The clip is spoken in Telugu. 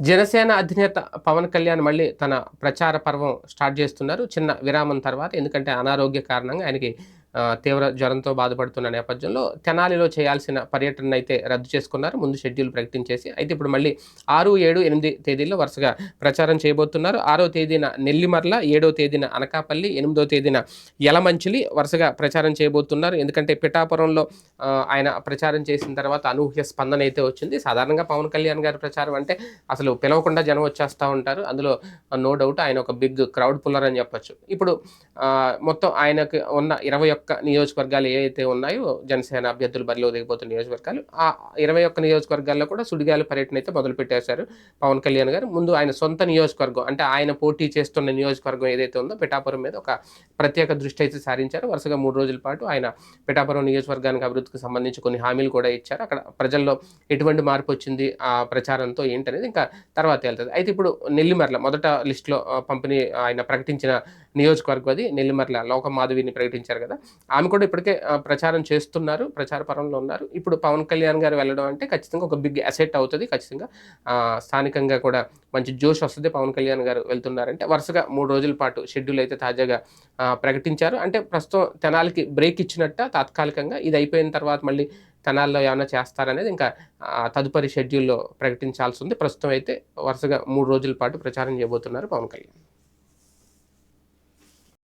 జనసేన అధినేత పవన్ కళ్యాణ్ మళ్ళీ తన ప్రచార పర్వం స్టార్ట్ చేస్తున్నారు. చిన్న విరామం తర్వాత ఎందుకంటే అనారోగ్య కారణంగా ఆయనకి తీవ్ర జ్వరంతో బాధపడుతున్న నేపథ్యంలో తెనాలిలో చేయాల్సిన పర్యటన అయితే రద్దు చేసుకున్నారు. ముందు షెడ్యూల్ ప్రకటించేసి అయితే ఇప్పుడు మళ్ళీ ఆరు ఏడు ఎనిమిది తేదీల్లో వరుసగా ప్రచారం చేయబోతున్నారు. ఆరో తేదీన నెల్లిమర్ల ఏడో తేదీన అనకాపల్లి ఎనిమిదో తేదీన యలమంచిలి వరుసగా ప్రచారం చేయబోతున్నారు. ఎందుకంటే పిఠాపురంలో ఆయన ప్రచారం చేసిన తర్వాత అనూహ్య స్పందన అయితే వచ్చింది. సాధారణంగా పవన్ కళ్యాణ్ గారి ప్రచారం అంటే అసలు పిలవకుండా జనం వచ్చేస్తూ ఉంటారు. అందులో నో డౌట్ ఆయన ఒక బిగ్ క్రౌడ్ పుల్లర్ అని చెప్పొచ్చు. ఇప్పుడు మొత్తం ఆయనకు ఉన్న ఇరవై ఒక్క నియోజకవర్గాలు ఏవైతే ఉన్నాయో జనసేన అభ్యర్థులు బరిలో దిగిపోతున్న నియోజకవర్గాలు ఆ ఇరవై ఒక్క నియోజకవర్గాల్లో కూడా సుడిగాలి పర్యటన అయితే మొదలుపెట్టేశారు పవన్ కళ్యాణ్ గారు. ముందు ఆయన సొంత నియోజకవర్గం అంటే ఆయన పోటీ చేస్తున్న నియోజకవర్గం ఏదైతే ఉందో పిఠాపురం మీద ఒక ప్రత్యేక దృష్టి అయితే సారించారు. వరుసగా మూడు రోజుల పాటు ఆయన పిఠాపురం నియోజకవర్గానికి అభివృద్ధికి సంబంధించి కొన్ని హామీలు కూడా ఇచ్చారు. అక్కడ ప్రజల్లో ఎటువంటి మార్పు వచ్చింది ఆ ప్రచారంతో ఏంటనేది ఇంకా తర్వాత వెళ్తుంది అయితే ఇప్పుడు నెల్లిమర్ల మొదట లిస్టులో పంపిణీ ఆయన ప్రకటించిన నియోజకవర్గం అది నెల్లిమర్ల లోకమాధవిని ప్రకటించారు కదా. ఆమె కూడా ఇప్పటికే ప్రచారం చేస్తున్నారు ప్రచార పరంలో ఉన్నారు. ఇప్పుడు పవన్ కళ్యాణ్ గారు వెళ్ళడం అంటే ఖచ్చితంగా ఒక బిగ్ అసెట్ అవుతుంది ఖచ్చితంగా. స్థానికంగా కూడా మంచి జోష్ వస్తుంది పవన్ కళ్యాణ్ గారు వెళ్తున్నారంటే. వరుసగా మూడు రోజుల పాటు షెడ్యూల్ అయితే తాజాగా ప్రకటించారు. అంటే ప్రస్తుతం తెనాలికి బ్రేక్ ఇచ్చినట్ట తాత్కాలికంగా. ఇది అయిపోయిన తర్వాత మళ్ళీ తెనాల్లో ఏమైనా చేస్తారనేది ఇంకా తదుపరి షెడ్యూల్లో ప్రకటించాల్సి ఉంది. ప్రస్తుతం అయితే వరుసగా మూడు రోజుల పాటు ప్రచారం చేయబోతున్నారు పవన్ కళ్యాణ్.